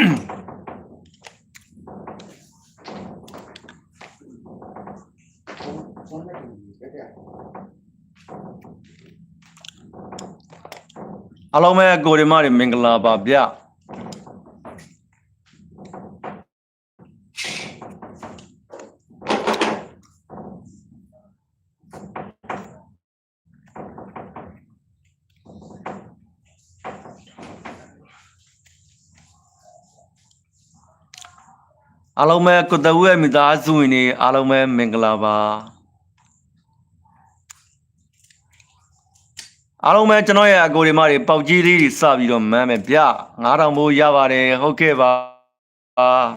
အားလုံးပဲကိုရီမတွေမင်္ဂလာပါဗျ အားလုံးပဲကိုတဝူရဲ့မိသားစုဝင်တွေအားလုံးပဲမင်္ဂလာပါအားလုံးပဲကျွန်တော်ရဲ့အကိုဒီမတွေပေါက်ကြီးလေးတွေစပြီးတော့မမ်းမယ်ဗျ9000ဘိုးရပါတယ်ဟုတ်ကဲ့ပါအား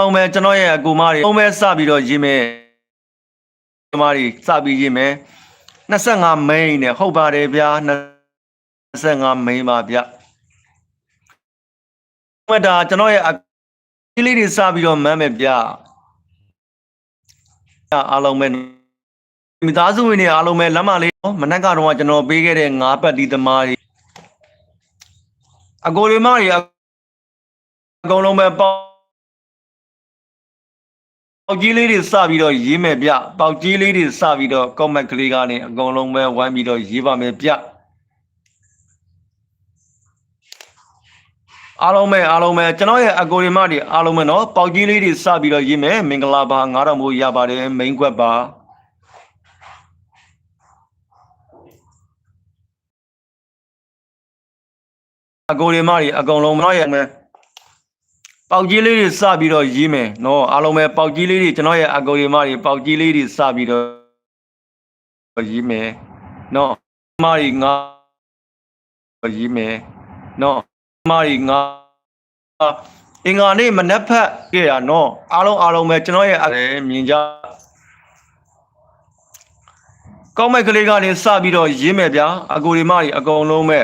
လုံးပဲကျွန်တော်ရဲ့အကိုမတွေအုံးပဲစပြီးတော့ရေးမယ်ဒီမတွေစပြီးရေးမယ်25မိန်းနဲ့ဟုတ်ပါတယ်ဗျာ25မိန်းပါဗျ မတာကျွန်တော်ရဲ့အကြီးလေးတွေစပြီးတော့မမ်းမယ်ဗျအားလုံးပဲမိသားစုဝင်တွေအားလုံးပဲလမ်းမလေးမနက်ကတော့ကျွန်တော်ပေးခဲ့တဲ့၅ပတ်ဒီသမားတွေအကိုတွေမတွေအကုန်လုံးပဲပေါက်ပေါက်ကြီးလေးတွေစပြီးတော့ရေးမယ်ဗျပေါက်ကြီးလေးတွေစပြီးတော့ comment ကလေးကနေအကုန်လုံးပဲဝိုင်းပြီးတော့ရေးပါမယ်ဗျ အားလုံးပဲအားလုံးပဲကျွန်တော်ရဲ့အကိုရီမတွေအားလုံးပဲနော်ပေါက်ကြီးလေးတွေစပြီးတော့ရေးမယ်မင်္ဂလာပါငါတော့မို့ရပါတယ်မိန်ခွက်ပါအကိုရီမတွေအကုန်လုံးနော်ရဲ့မယ်ပေါက်ကြီးလေးတွေစပြီးတော့ရေးမယ်နော်အားလုံးပဲပေါက်ကြီးလေးတွေကျွန်တော်ရဲ့အကိုရီမတွေပေါက်ကြီးလေးတွေစပြီးတော့ရေးမယ်နော်မတွေငါရေးမယ်နော် မာရီငါအင်္ဂါနေ့မနက်ဖက်ခဲ့ရနော်အားလုံးအားလုံးပဲကျွန်တော်ရဲ့အဲမြင်ကြကောင်းမိုက်ကလေးကနေစပြီးတော့ရင်းမယ်ဗျာအကိုဒီမကြီးအကုန်လုံးပဲ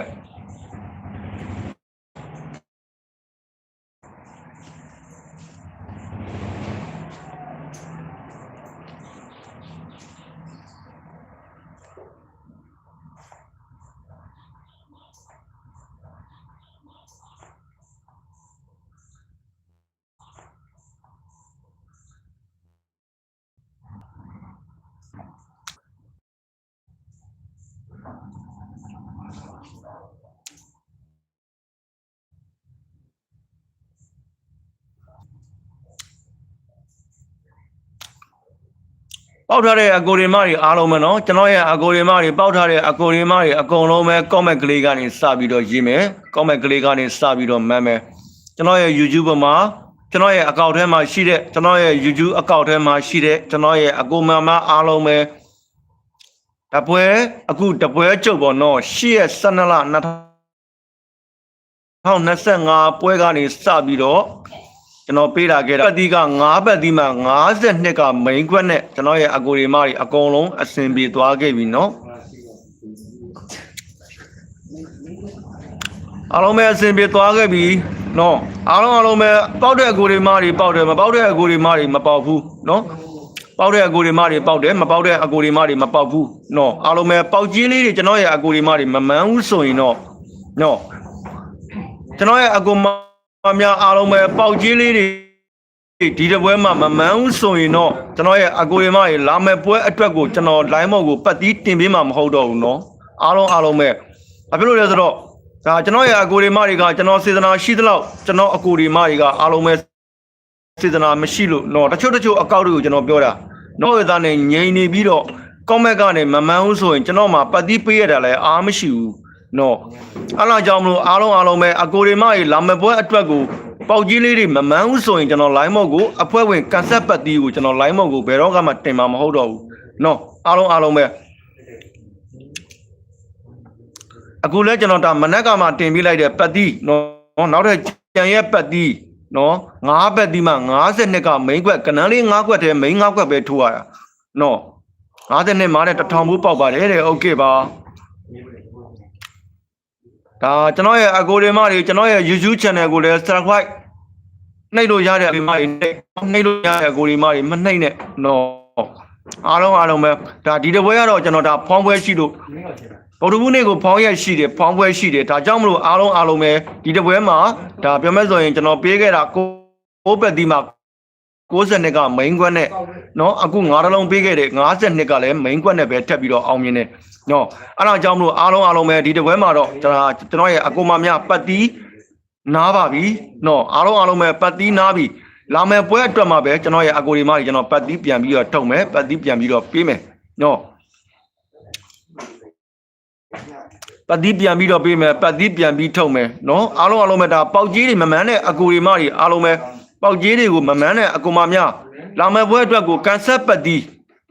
ပေါက်ထားတဲ့အကိုရီမတွေအားလုံးပဲနော်ကျွန်တော်ရဲ့အကိုရီမတွေပေါက်ထားတဲ့အကိုရီမတွေအကုန်လုံးပဲ comment ကလေးကနေစပြီးတော့ရေးမယ် comment ကလေးကနေစပြီးတော့မှန်းမယ်ကျွန်တော်ရဲ့ YouTube ပေါ်မှာကျွန်တော်ရဲ့အကောင့်ထဲမှာရှိတဲ့ကျွန်တော်ရဲ့ YouTube အကောင့်ထဲမှာရှိတဲ့ကျွန်တော်ရဲ့အကိုမမအားလုံးပဲတပွဲအခုတပွဲကျုပ်ပေါ်တော့၈ရက်၁၂လ2025ပွဲကနေစပြီးတော့ ကျွန်တော်ပေးတာခဲ့တာပတ်သီးက9ပတ်သီးမှာ52ကမိန်ခွက်နဲ့ကျွန်တော်ရဲ့အကိုရီမတွေအကုန်လုံးအစင်ပြေသွားခဲ့ပြီနော်အားလုံးပဲအစင်ပြေသွားခဲ့ပြီနော်အားလုံးအားလုံးပဲပေါက်တဲ့အကိုရီမတွေပေါက်တယ်မပေါက်တဲ့အကိုရီမတွေမပေါက်ဘူးနော်ပေါက်တဲ့အကိုရီမတွေပေါက်တယ်မပေါက်တဲ့အကိုရီမတွေမပေါက်ဘူးနော်အားလုံးပဲပေါက်ကြီးလေးတွေကျွန်တော်ရဲ့အကိုရီမတွေမမှန်ဘူးဆိုရင်တော့နော်ကျွန်တော်ရဲ့အကိုမ များအားလုံးပဲပေါက်ကြီးလေးတွေဒီတပွဲမှာမမှန်းဘူးဆိုရင်တော့ကျွန်တော်ရဲ့အကိုရီမတွေလာမဲ့ပွဲအတွက်ကိုကျွန်တော် line မော့ကိုပတ်တီးတင်ပေးမှာမဟုတ်တော့ဘူးเนาะအားလုံးအားလုံးပဲဘာဖြစ်လို့လဲဆိုတော့ဒါကျွန်တော်ရဲ့အကိုရီမတွေကကျွန်တော်စေတနာရှိသလောက်ကျွန်တော်အကိုရီမတွေကအားလုံးပဲစေတနာမရှိလို့เนาะတချို့တချို့အကောက်တွေကိုကျွန်တော်ပြောတာတော့ရသားနဲ့ငြိမ်နေပြီးတော့ comment ကနေမမှန်းဘူးဆိုရင်ကျွန်တော်မှာပတ်တီးပေးရတာလည်းအားမရှိဘူး နော်အဲ့လာကြောင့်မလို့အားလုံးအားလုံးပဲအကိုရီမကြီးလာမပွဲအတွက်ကိုပေါက်ကြီးလေးတွေမမှန်းဘူးဆိုရင်ကျွန်တော် line mode ကိုအဖွဲဝင် concept ပတ်တီးကိုကျွန်တော် line mode ကိုဘယ်တော့မှတင်မှာမဟုတ်တော့ဘူးနော်အားလုံးအားလုံးပဲအခုလဲကျွန်တော်ဒါမနက်ကမှတင်ပြလိုက်တဲ့ပတ်တီးနော်နောက်ထပ်ကြံရဲ့ပတ်တီးနော်ငါးပတ်တီးမှ52ကမိန်းခွက်ကနန်းလေး၅ခွက်တည်းမိန်း၅ခွက်ပဲထိုးရတာနော်52မားတဲ့တစ်ထောင်ဘူးပေါက်ပါတယ်တဲ့โอเคပါ ဒါကျွန်တော်ရဲ့အကိုတွေမတွေကျွန်တော်ရဲ့ YouTube channel ကိုလည်း subscribe နှိပ်လို့ရတဲ့အကိုတွေမတွေနှိပ်နှိပ်လို့ရတဲ့အကိုတွေမတွေမနှိပ်နဲ့နော်အားလုံးအားလုံးပဲဒါဒီတစ်ပွဲကတော့ကျွန်တော်ဒါဖောင်းပွဲရှိလို့ဗုဒ္ဓဘူးနေ့ကိုဖောင်းရက်ရှိတယ်ဖောင်းပွဲရှိတယ်ဒါကြောင့်မလို့အားလုံးအားလုံးပဲဒီတစ်ပွဲမှာဒါပြောမဲ့ဆိုရင်ကျွန်တော်ပေးခဲ့တာကိုကိုပက်တီမှာ 62ကမိန်ခွက်နဲ့နော်အခု9လုံးပေးခဲ့တယ်52ကလည်းမိန်ခွက်နဲ့ပဲထပ်ပြီးတော့အောင်မြင်တယ်နော်အဲ့ဒါကြောင့်မလို့အားလုံးအားလုံးပဲဒီတပွဲမှာတော့ကျွန်တော်ကျွန်တော်ရဲ့အကူမများပတ်တီးနားပါပြီနော်အားလုံးအားလုံးပဲပတ်တီးနားပြီလာမယ့်ပွဲအတွက်မှာပဲကျွန်တော်ရဲ့အကူဒီမကြီးကျွန်တော်ပတ်တီးပြန်ပြီးတော့ထုတ်မယ်ပတ်တီးပြန်ပြီးတော့ပေးမယ်နော်ပတ်တိပြန်ပြီးတော့ပြေးမယ်ပတ်တိပြန်ပြီးထုတ်မယ်နော်အားလုံးအားလုံးပဲဒါပေါက်ကြီးတွေမမှန်တဲ့အကူတွေမတွေအားလုံးပဲ ပေါက်ကြီးတွေကိုမမန်းနဲ့အကူမများလာမဲ့ပွဲအတွက်ကိုကန်ဆက်ပတ်သည်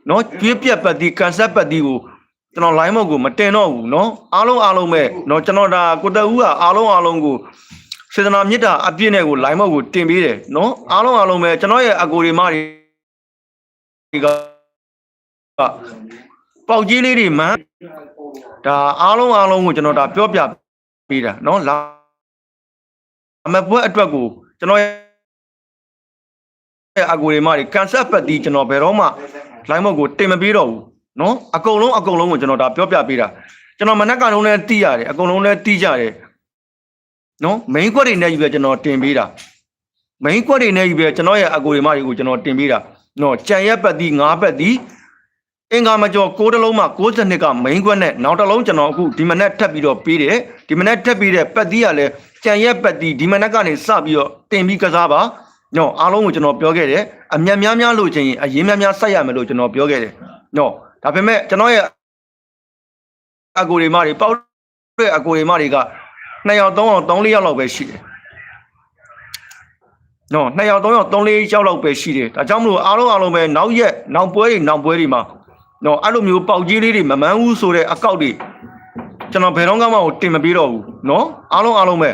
နော်ကျွေးပြက်ပတ်သည်ကန်ဆက်ပတ်သည်ကိုကျွန်တော် line မော့ကိုမတင်တော့ဘူးနော်အားလုံးအားလုံးပဲနော်ကျွန်တော်ဒါကိုတက်ဦးကအားလုံးအားလုံးကိုစေတနာမေတ္တာအပြည့်နဲ့ကို line မော့ကိုတင်ပေးတယ်နော်အားလုံးအားလုံးပဲကျွန်တော်ရဲ့အကူတွေမတွေကပေါက်ကြီးလေးတွေမှဒါအားလုံးအားလုံးကိုကျွန်တော်ဒါပြောပြပေးတာနော်လာမပွဲအတွက်ကိုကျွန်တော် အကူရီမတွေကန်ဆက်ပတ်တီးကျွန်တော်ဘယ်တော့မှ line မော့ကိုတင်မပေးတော့ဘူးနော်အကုန်လုံးအကုန်လုံးကိုကျွန်တော်ဒါပြောပြပေးတာကျွန်တော်မနက်ကလုံးလဲတီးရတယ်အကုန်လုံးလဲတီးကြတယ်နော် main ကွက်တွေနဲ့ယူပဲကျွန်တော်တင်ပေးတာ main ကွက်တွေနဲ့ယူပဲကျွန်တော်ရဲ့အကူရီမတွေကိုကျွန်တော်တင်ပေးတာနော်ကြံရက်ပတ်တီးငါးပတ်တီးအင်္ဂါမကျော်၉တလုံးမှ62က main ကွက်နဲ့နောက်တလုံးကျွန်တော်အခုဒီမနက်ထပ်ပြီးတော့ပေးတယ်ဒီမနက်ထပ်ပြီးတဲ့ပတ်တီးကလည်းကြံရက်ပတ်တီးဒီမနက်ကနေစပြီးတော့တင်ပြီးကစားပါ ညောအားလုံးကိုကျွန်တော်ပြောခဲ့တယ်အမြတ်များများလို့ချင်းရင်အရင်များများစိုက်ရမယ်လို့ကျွန်တော်ပြောခဲ့တယ်ညောဒါပေမဲ့ကျွန်တော်ရဲ့အကူတွေမတွေပေါက်တဲ့အကူတွေမတွေက2ယောက်3ယောက်3 4ယောက်လောက်ပဲရှိတယ်နော်2ယောက်3ယောက်3 4ယောက်လောက်ပဲရှိတယ်ဒါကြောင့်မလို့အားလုံးအားလုံးပဲနောက်ရက်နောက်ပွဲတွေနောက်ပွဲတွေမှာနော်အဲ့လိုမျိုးပေါက်ကြီးလေးတွေမမှန်းဘူးဆိုတဲ့အကောက်တွေကျွန်တော်ဘယ်တော့မှမတင်မပေးတော့ဘူးနော်အားလုံးအားလုံးပဲ